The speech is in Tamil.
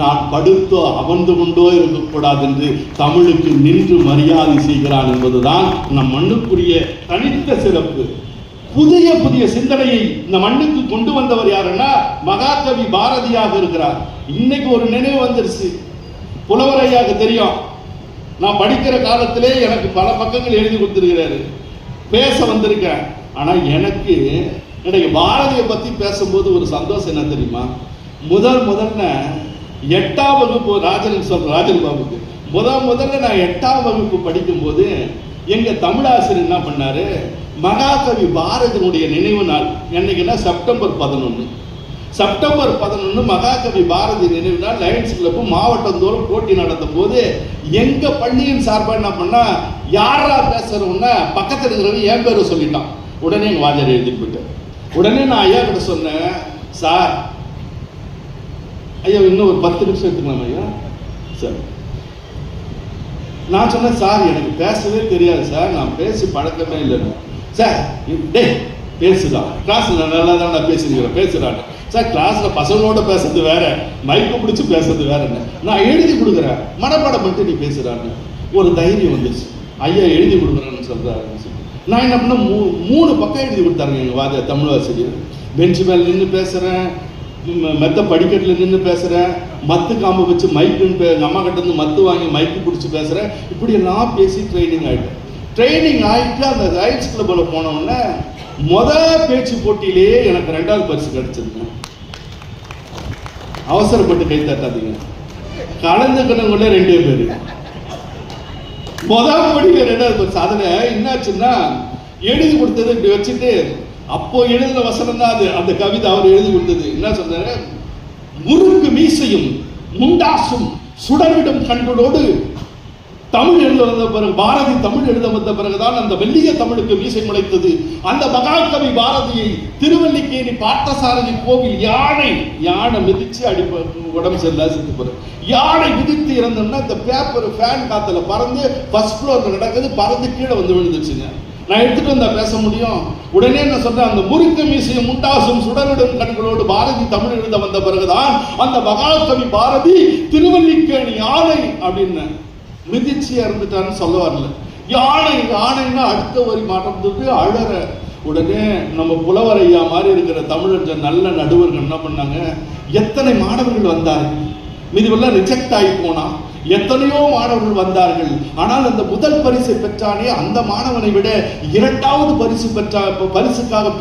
நான் படுத்தோ அமர்ந்து கொண்டோ இருக்கக்கூடாது என்று தமிழுக்கு நின்று மரியாதை செய்கிறான் என்பதுதான் நம் மண்ணுக்குரிய தனித்த சிறப்பு. புதிய புதிய சிந்தனையை இந்த மண்ணுக்கு கொண்டு வந்தவர் யாருன்னா மகாகவி பாரதியாக இருக்கிறார். இன்னைக்கு ஒரு நினைவு வந்துருச்சு. புலவரையாக தெரியும். நான் படிக்கிற காலத்திலே எனக்கு பல பக்கங்கள் எழுதி கொடுத்துருக்கிறாரு. பேச வந்திருக்கேன். ஆனால் எனக்கு எனக்கு பாரதியை பற்றி பேசும்போது ஒரு சந்தோஷம் என்ன தெரியுமா? முதல் முதல்ல எட்டாம் வகுப்பு ராஜன் சொல்ற ராஜன் பாபுக்கு. முதல் முதல்ல நான் எட்டாம் வகுப்பு படிக்கும்போது எங்க தமிழாசிரியர் என்ன பண்ணாரு? மகாகவி பாரதியினுடைய நினைவு நாள் என்னைக்குன்னா செப்டம்பர் பதினொன்று செப்டம்பர் பதினொன்று மகாகவி பாரதி நினைவு நாள் லயன்ஸ் கிளப் மாவட்டம் தோறும் போட்டி நடத்தும் போது எங்க பள்ளியின் சார்பாக என்ன பண்ணா யாரா பேசுறவங்க பக்கத்தில் இருக்கிறவங்க என் பேரை சொல்லிட்டான். உடனே எங்க வாஜர் எழுதி போயிட்டு உடனே நான் ஐயா கிட்ட சொன்னேன் சார் ஐயா இன்னும் ஒரு பத்து நிமிஷம் எடுத்துக்கலாம் ஐயா? சார். நான் சொன்னேன் சார் எனக்கு பேசவே தெரியாது சார். நான் பேசி பழக்கமே இல்லைன்னு சார் டேய் பேசுடா. கிளாஸில் நல்லா தான் நான் பேசிருக்கிறேன் பேசுறாங்க சார் கிளாஸில் பசங்களோட பேசுறது வேற மைக்கு பிடிச்சி பேசுறது வேறன்னு நான் எழுதி கொடுக்குறேன். மனப்பாடம் பண்ணிட்டு நீ பேசுறான்னு ஒரு தைரியம் வந்துச்சு. ஐயா எழுதி கொடுக்குறேன்னு சொல்கிறாரு நான் என்ன பண்ண மூ மூணு பக்கம் எழுதி கொடுத்தாருங்க எங்கள் வாத தமிழ் ஆசிரியர். பெஞ்சு மேலே நின்று பேசுகிறேன் மெத்த படிக்கட்டில் நின்று பேசுகிறேன் மத்து காம்பு வச்சு மைக்குன்னு பே எங்கள் அம்மா கிட்ட மத்து வாங்கி மைக்கு பிடிச்சி பேசுகிறேன் இப்படி எல்லாம் பேசி ட்ரைனிங் ஆகிட்டேன் ட்ரைனிங் ஆகிட்டு அந்த ரைட்ஸ் கிளப்பில் போனவுடனே உடனே முத பேச்சு போட்டியிலேயே எனக்கு ரெண்டாவது பரிசு கிடைச்சதுங்க அவசரப்பட்டு கை தட்டாதீங்க. கலந்துக்கணுங்களே ரெண்டே பேர். முதல் படிக்க ரெண்டாவது பரிசு. அதில் என்னாச்சுன்னா எழுதி கொடுத்தது இப்படி வச்சுட்டு அப்போ எழுதின வசனம் தான் அது. அந்த கவிதை அவர் எழுதி கொடுத்தது. என்ன சொன்னாரு முறுக்கு மீசையும் முண்டாசும் சுடரிடும் கண்களோடு தமிழ் எழுத வந்த பிறகு பாரதி தமிழ் எழுத வந்த பிறகுதான் அந்த வெள்ளிய தமிழுக்கு மீசை முளைத்தது. அந்த மகாகவி பாரதியை திருவல்லிக்கேணி பார்த்தசாரதி கோவில் யானை யானை மிதிச்சு அடி உடம்பு சரியில்லை செத்து போற யானை மிதித்து இறந்தோம்னா இந்த பேப்பர் ஃபேன் காத்துல பறந்து ஃபர்ஸ்ட் ஃப்ளோர்ல நடக்குது. பறந்து கீழே வந்து விழுந்துச்சுங்க நான் எடுத்துட்டு வந்தா பேச முடியும். உடனே நான் சொல்றேன் அந்த முறுக்கு மீசையும் முண்டாசும் சுடரிடும் கண்களோடு பாரதி தமிழ் எழுத வந்த பிறகுதான் அந்த மகாகவி பாரதி திருவல்லிக்கேணி யானை அப்படின்னு மிதிச்சு இறந்துட்டான்னு சொல்ல வரல. யானை யானைன்னா அடுத்த வரி மாற்றத்துக்கு அழற. உடனே நம்ம புலவர் ஐயா மாதிரி இருக்கிற தமிழர் நல்ல நடுவர்கள் என்ன பண்ணாங்க? எத்தனை மாணவர்கள் வந்தார்? மீதுவெல்லாம் ரிஜெக்ட் ஆகி போனா. எத்தனையோ மாணவர்கள் வந்தார்கள். ஆனால் அந்த முதல் பரிசை பெற்றானே அந்த மாணவனை விட இரண்டாவது பரிசு பெற்ற பரிசுக்காக